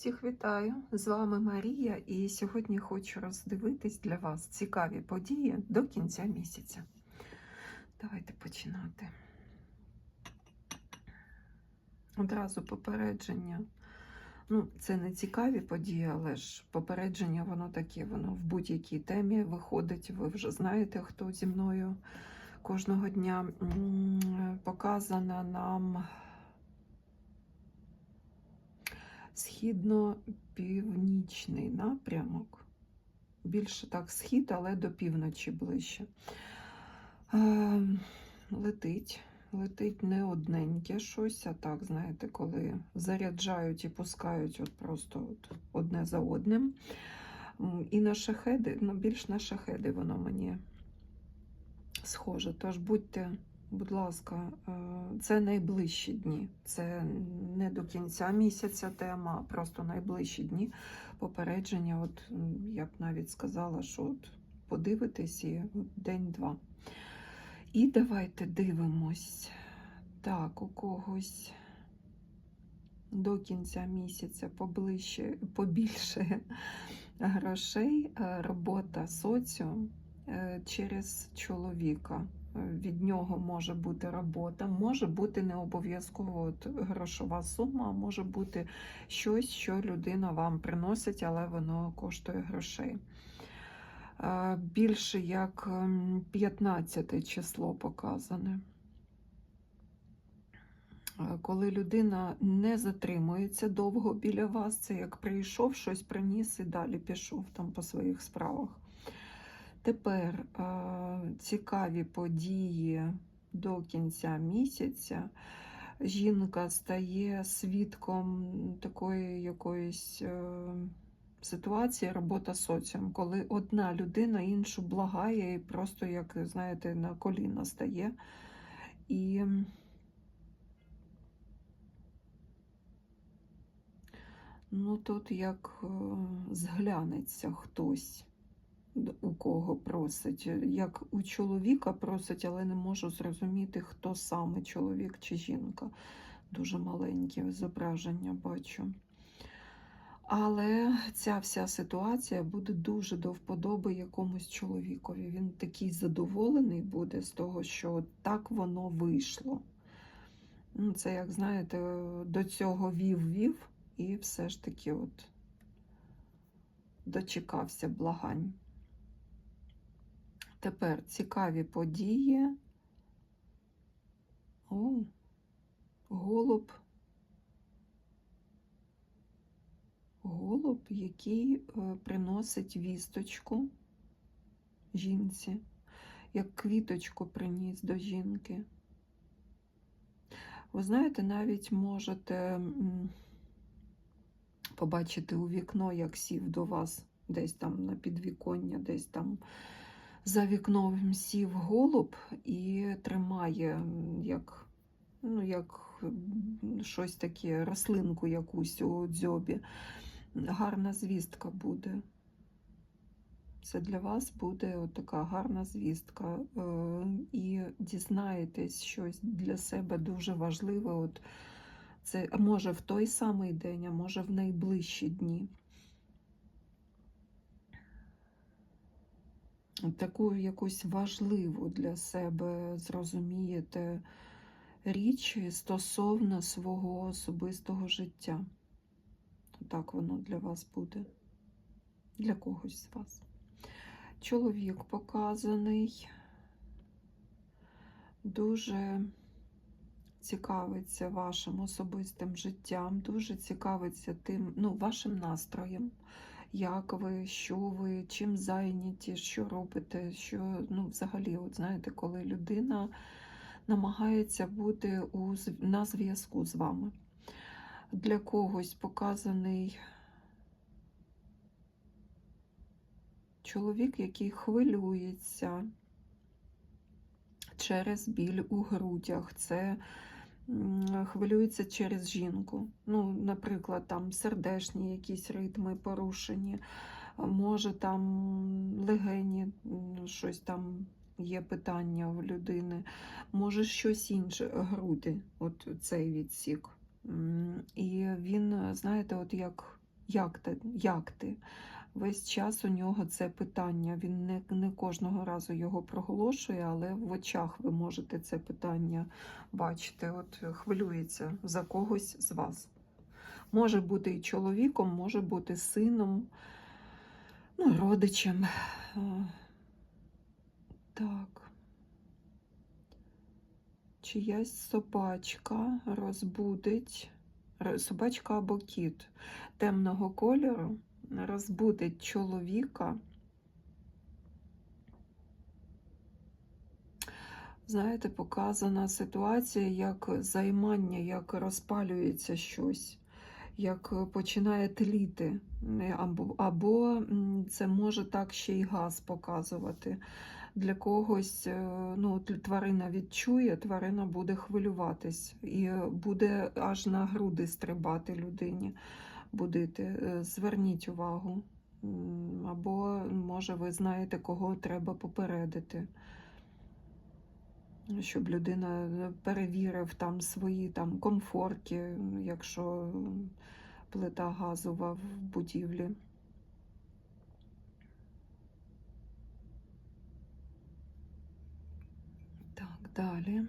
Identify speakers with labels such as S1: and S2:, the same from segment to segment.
S1: Всіх вітаю! З вами Марія, і сьогодні хочу роздивитись для вас цікаві події до кінця місяця. Давайте починати. Одразу попередження. Ну, це не цікаві події, але ж попередження, воно таке, воно в будь-якій темі виходить. Ви вже знаєте, хто зі мною кожного дня показана нам східно-північний напрямок. Більше так схід, але до півночі ближче. Е, летить. Летить не одненьке щось, а так, знаєте, коли заряджають і пускають от просто от одне за одним. І на шахеди, ну більш на шахеди воно мені схоже. Тож будьте, будь ласка, е, це найближчі дні. Це не до кінця місяця тема, а просто найближчі дні попередження. От я б навіть сказала, що от подивитись і день-два. І давайте дивимось. Так, у когось до кінця місяця поближче, побільше грошей, е, робота соціум е, через чоловіка. Від нього може бути робота, може бути не обов'язково грошова сума, а може бути щось, що людина вам приносить, але воно коштує грошей. Е, Більше як ем, 15 число показане. Е, Коли людина не затримується довго біля вас, це як прийшов, щось приніс і далі пішов там по своїх справах. Тепер е, цікаві події до кінця місяця. Жінка стає свідком такої якоїсь е, ситуації, робота соціум, коли одна людина іншу благає і просто, як знаєте, на коліна стає. І ну, тут як е, зглянеться хтось у кого просить. Як у чоловіка просить, але не можу зрозуміти, хто саме чоловік чи жінка. Дуже маленькі зображення бачу. Але ця вся ситуація буде дуже до вподоби якомусь чоловікові. Він такий задоволений буде з того, що так воно вийшло. Ну, Це, як знаєте, до цього вів-вів, і все ж таки от дочекався благань. Тепер цікаві події. О, голуб. Голуб, який е, приносить вісточку жінці, як квіточку приніс до жінки. Ви знаєте, навіть можете побачити у вікно, як сів до вас десь там на підвіконня, десь там за вікном сів голуб і тримає як, ну, як щось таке, рослинку якусь у дзьобі. Гарна звістка буде. Це для вас буде от така гарна звістка. Е, І дізнаєтесь щось для себе дуже важливе. От це може в той самий день, а може в найближчі дні. Таку якусь важливу для себе зрозумієте річ стосовно свого особистого життя. Так воно для вас буде, для когось з вас. Чоловік показаний, дуже цікавиться вашим особистим життям, дуже цікавиться тим, ну, вашим настроєм, як ви, що ви, чим зайняті, що робите, що, ну, взагалі, от знаєте, коли людина намагається бути у, на зв'язку з вами для когось показаний чоловік, який хвилюється через біль у грудях. Це хвилюється через жінку. Ну, наприклад, там сердечні якісь ритми порушені, може там легені, щось там є питання в людини, може щось інше, груди, от цей відсік. І він, знаєте, от як Як? Як ти? Весь час у нього це питання. Він не, не кожного разу його проголошує, але в очах ви можете це питання бачити. От хвилюється за когось з вас. Може бути і чоловіком, може бути сином, ну, родичем. Е, Так. Чиясь собачка розбудить, собачка або кіт темного кольору розбудить чоловіка. Знаєте, показана ситуація як займання, як розпалюється щось, як починає тліти. Або, або це може так ще й газ показувати. Для когось е, ну, тварина відчує, тварина буде хвилюватись і буде аж на груди стрибати людині, будити. Е, Зверніть увагу. Або, може, ви знаєте, кого треба попередити щоб людина е, перевірив там свої там комфорки, якщо плита газова в будівлі. Так, далі.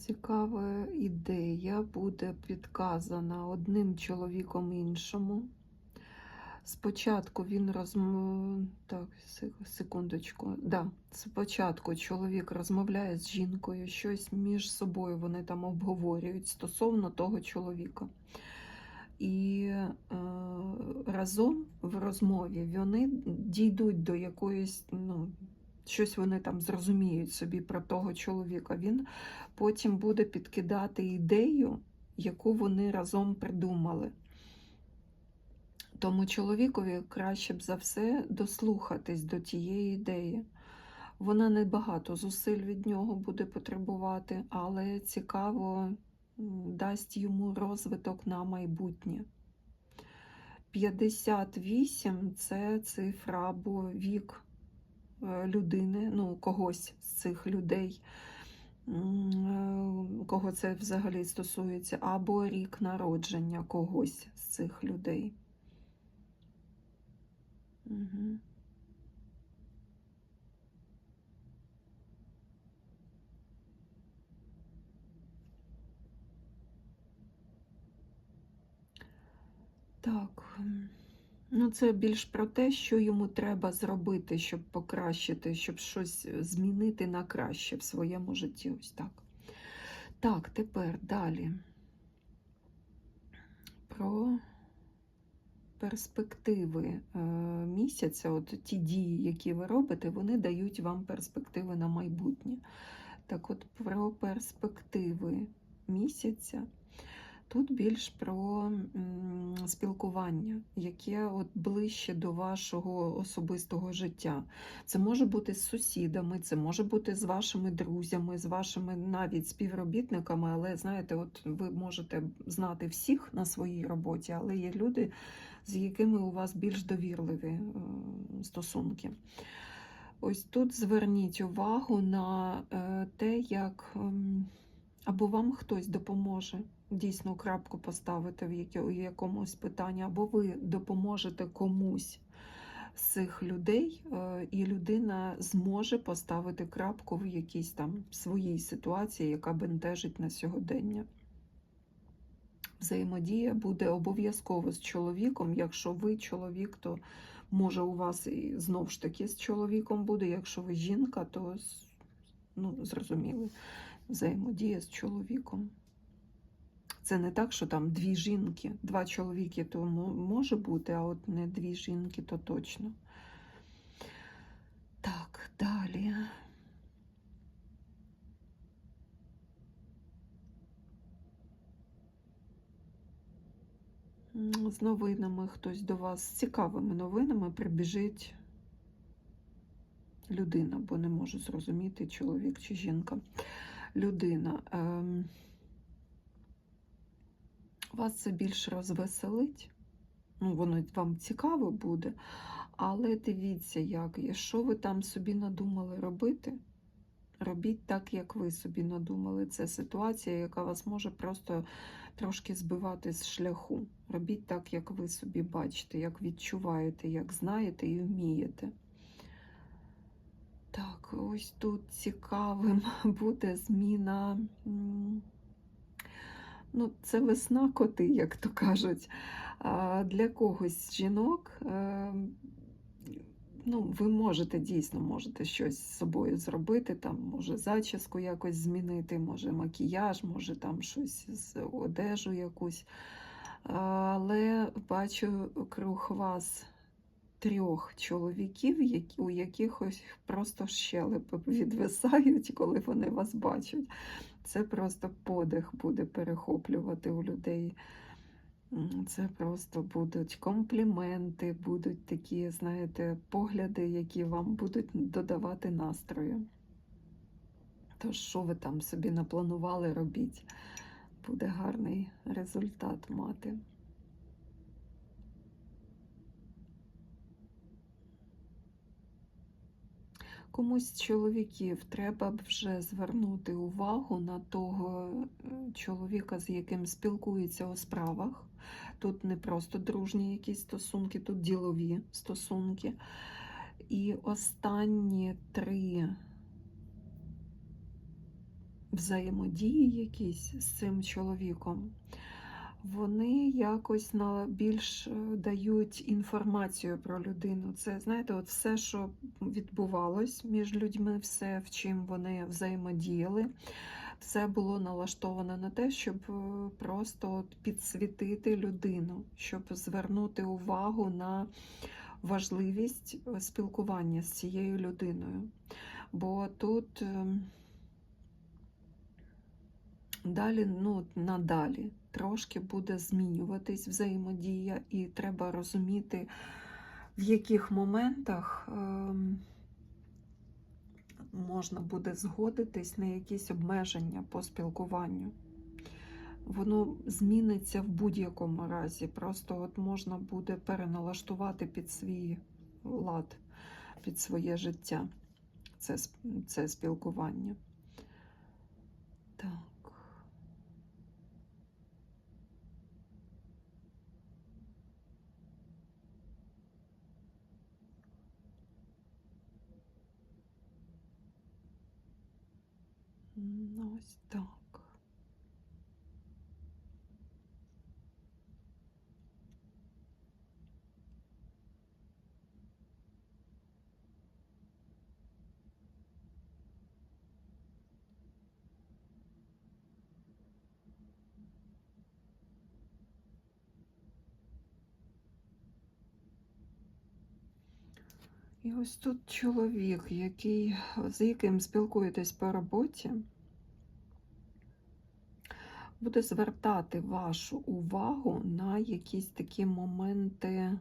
S1: Цікава ідея буде підказана одним чоловіком іншому. Спочатку він розмов... Так, секундочку. Да, спочатку чоловік розмовляє з жінкою, щось між собою вони там обговорюють стосовно того чоловіка. І е, разом в розмові вони дійдуть до якоїсь, ну, щось вони там зрозуміють собі про того чоловіка. Він потім буде підкидати ідею, яку вони разом придумали. Тому чоловікові краще б за все дослухатись до тієї ідеї. Вона не багато зусиль від нього буде потребувати, але цікаво дасть йому розвиток на майбутнє. 58 це цифра або вік людини, ну, когось з цих людей, е, кого це взагалі стосується, або рік народження когось з цих людей. Угу. Так. Ну, це більш про те, що йому треба зробити, щоб покращити, щоб щось змінити на краще в своєму житті. Ось так. Так, тепер далі. Про перспективи е, місяця, от ті дії, які ви робите, вони дають вам перспективи на майбутнє. Так от про перспективи місяця. Тут більш про спілкування, яке от ближче до вашого особистого життя. Це може бути з сусідами, це може бути з вашими друзями, з вашими навіть співробітниками, але знаєте, от ви можете знати всіх на своїй роботі, але є люди, з якими у вас більш довірливі е, стосунки. Ось тут зверніть увагу на е, те, як ем, або вам хтось допоможе дійсно крапку поставити в якомусь питанні, або ви допоможете комусь з цих людей, е, і людина зможе поставити крапку в якійсь там своїй ситуації, яка бентежить на сьогодення. Взаємодія буде обов'язково з чоловіком. Якщо ви чоловік, то може у вас і знов ж таки з чоловіком буде. Якщо ви жінка, то ну, зрозуміло, взаємодія з чоловіком. Це не так, що там дві жінки, два чоловіки, то може бути, а от не дві жінки, то точно. Так, далі. З новинами хтось до вас, з цікавими новинами прибіжить людина, бо не можу зрозуміти, чоловік чи жінка. Людина. Вас це більш розвеселить, ну, воно вам цікаво буде, але дивіться, як, що ви там собі надумали робити, Робіть так, як ви собі надумали. Це ситуація, яка вас може просто трошки збивати з шляху. Робіть так, як ви собі бачите, як відчуваєте, як знаєте і вмієте. Так, ось тут цікавим буде зміна. Ну, це весна коти, як то кажуть. А для когось жінок, е, ну, ви можете дійсно можете щось з собою зробити, там, може зачіску якось змінити, може макіяж, може там щось з одежу якусь. Але бачу круг вас трьох чоловіків, у якихось просто щелепи відвисають, коли вони вас бачать. Це просто подих буде перехоплювати у людей. Це просто будуть компліменти, будуть такі, знаєте, погляди, які вам будуть додавати настрою. Тож, що ви там собі напланували, робіть. Буде гарний результат мати. Комусь з чоловіків треба б вже звернути увагу на того е, чоловіка, з яким спілкується у справах. Тут не просто дружні якісь стосунки, тут ділові стосунки. І останні три взаємодії якісь з цим чоловіком, вони якось на більш е, дають інформацію про людину. Це, знаєте, от все, що відбувалось між людьми, все, в чим вони взаємодіяли, все було налаштовано на те, щоб е, просто от підсвітити людину, щоб звернути увагу на важливість е, спілкування з цією людиною. Бо тут ем, далі, ну, надалі трошки буде змінюватись взаємодія, і треба розуміти, в яких моментах ем, можна буде згодитись на якісь обмеження по спілкуванню. Воно зміниться в будь-якому разі. Просто от можна буде переналаштувати під свій лад, під своє життя. Це, це спілкування. Так. Ну, ось так. І ось тут чоловік, який, з яким спілкуєтесь по роботі, буде звертати вашу увагу на якісь такі моменти,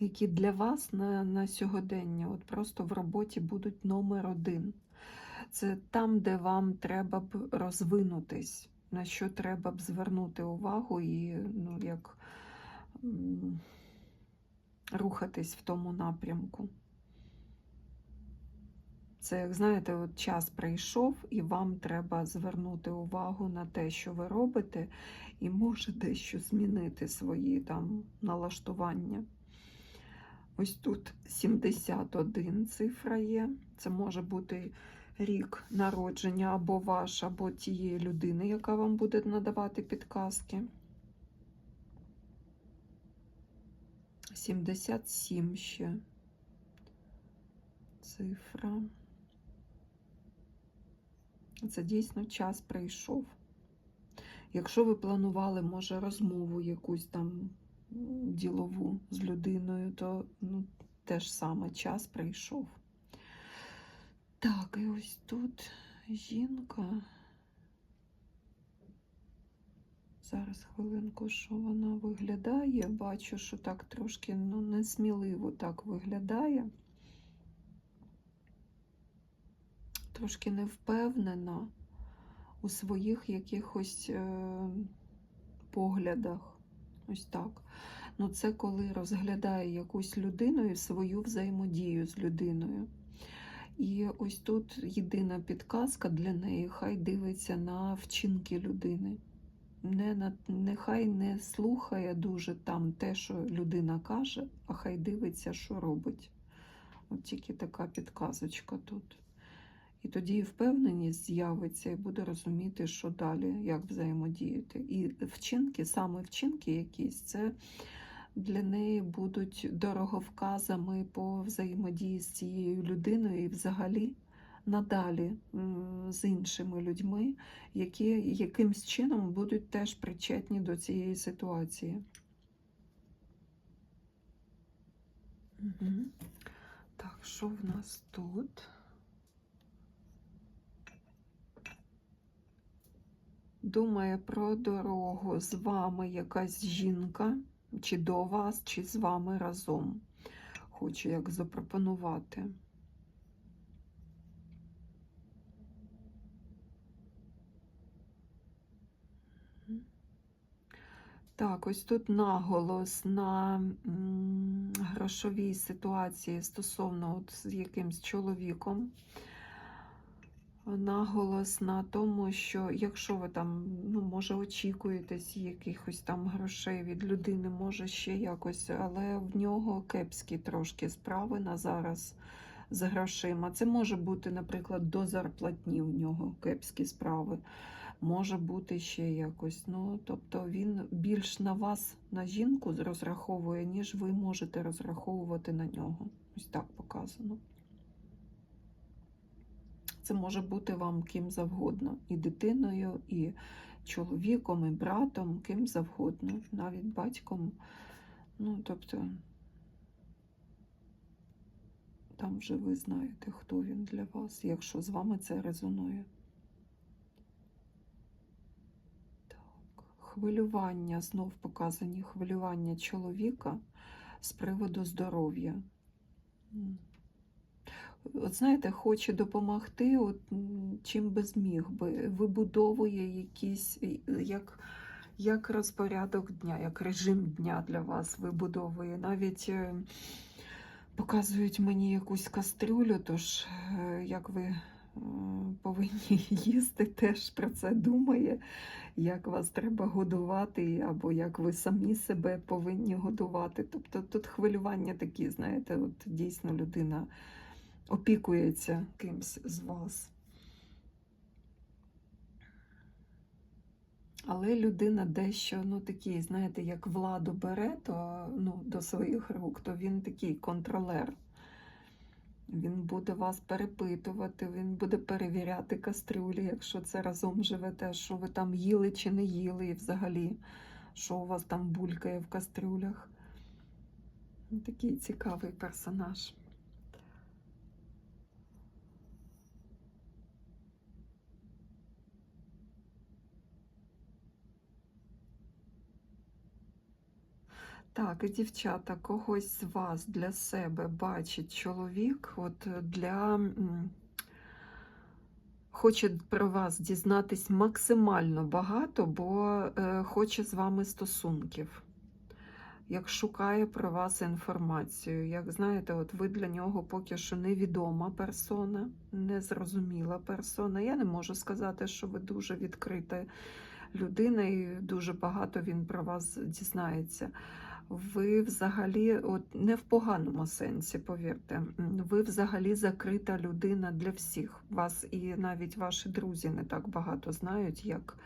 S1: які для вас на, на сьогодення, от просто в роботі будуть номер один. Це там, де вам треба б розвинутись, на що треба б звернути увагу і ну, як рухатись в тому напрямку. Це, як знаєте, от час прийшов, і вам треба звернути увагу на те, що ви робите, і може дещо змінити свої там налаштування. Ось тут 71 цифра є. Це може бути рік народження або ваш, або тієї людини, яка вам буде надавати підказки. 77 ще цифра. Це дійсно час прийшов. Якщо ви планували, може, розмову якусь там ділову з людиною, то ну, теж саме час прийшов. Так, і ось тут жінка. Зараз хвилинку, що вона виглядає. Бачу, що так трошки ну, несміливо так виглядає. Трошки не впевнена у своїх якихось е, поглядах. Ось так. Ну, це коли розглядає якусь людину і свою взаємодію з людиною. І ось тут єдина підказка для неї, хай дивиться на вчинки людини. Не нехай не слухає дуже там те, що людина каже, а хай дивиться, що робить. От тільки така підказочка тут. І тоді впевненість з'явиться, і буде розуміти, що далі, як взаємодіяти. І вчинки, саме вчинки якісь, це для неї будуть дороговказами по взаємодії з цією людиною і взагалі надалі з іншими людьми, які якимсь чином будуть теж причетні до цієї ситуації. Угу. Так, що в нас тут? Думає про дорогу з вами якась жінка, чи до вас, чи з вами разом. Хочу як запропонувати. Так, ось тут наголос на грошовій ситуації стосовно от з якимсь чоловіком. Наголос на тому, що якщо ви там, ну, може, очікуєтесь якихось там грошей від людини, може ще якось, але в нього кепські трошки справи на зараз з грошима. Це може бути, наприклад, до зарплатні в нього кепські справи. Може бути ще якось. Ну, тобто він більш на вас, на жінку розраховує, ніж ви можете розраховувати на нього. Ось так показано. Це може бути вам ким завгодно. І дитиною, і чоловіком, і братом, ким завгодно, навіть батьком. Ну, тобто, там вже ви знаєте, хто він для вас, якщо з вами це резонує. Хвилювання, знов показані хвилювання чоловіка з приводу здоров'я. От знаєте, хоче допомогти, от, чим би зміг би, вибудовує якийсь як, як розпорядок дня, як режим дня для вас вибудовує. Навіть е, показують мені якусь кастрюлю, тож е, як ви повинні їсти, теж про це думає, як вас треба годувати, або як ви самі себе повинні годувати. Тобто тут хвилювання такі, знаєте, от дійсно людина опікується кимсь з вас. Але людина дещо, ну такий, знаєте, як владу бере то, ну, до своїх рук, то він такий контролер. Він буде вас перепитувати, він буде перевіряти кастрюлі, якщо це разом живете, що ви там їли чи не їли, і взагалі, що у вас там булькає в кастрюлях. Такий цікавий персонаж. Так, і дівчата, когось з вас для себе бачить чоловік, от для хоче про вас дізнатись максимально багато, бо е, хоче з вами стосунків. Як шукає про вас інформацію. Як знаєте, от ви для нього поки що невідома персона, незрозуміла персона. Я не можу сказати, що ви дуже відкрита людина, і дуже багато він про вас дізнається ви взагалі, от не в поганому сенсі, повірте, ви взагалі закрита людина для всіх. Вас і навіть ваші друзі не так багато знають, як,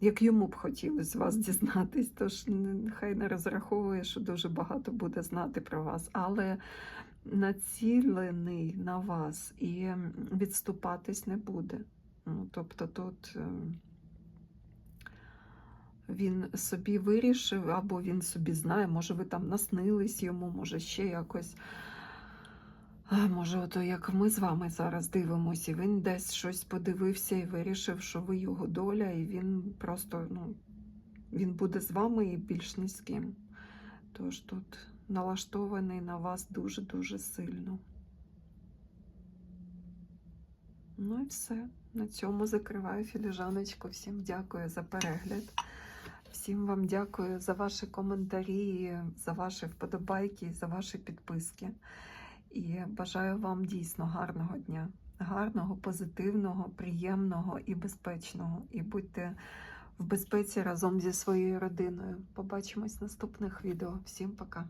S1: як йому б хотілося вас дізнатись. Тож н- хай не розраховує, що дуже багато буде знати про вас, але націлений на вас і відступатись не буде. Ну, тобто тут. Він собі вирішив, або він собі знає, може ви там наснились йому, може ще якось. А, може, ото як ми з вами зараз дивимося, і він десь щось подивився і вирішив, що ви його доля, і він просто ну, він буде з вами і більш ні з ким. Тож тут налаштований на вас дуже-дуже сильно. Ну і все. На цьому закриваю філіжаночку. Всім дякую за перегляд. Всім вам дякую за ваші коментарі, за ваші вподобайки, за ваші підписки. І бажаю вам дійсно гарного дня, гарного, позитивного, приємного і безпечного. І будьте в безпеці разом зі своєю родиною. Побачимось в наступних відео. Всім пока!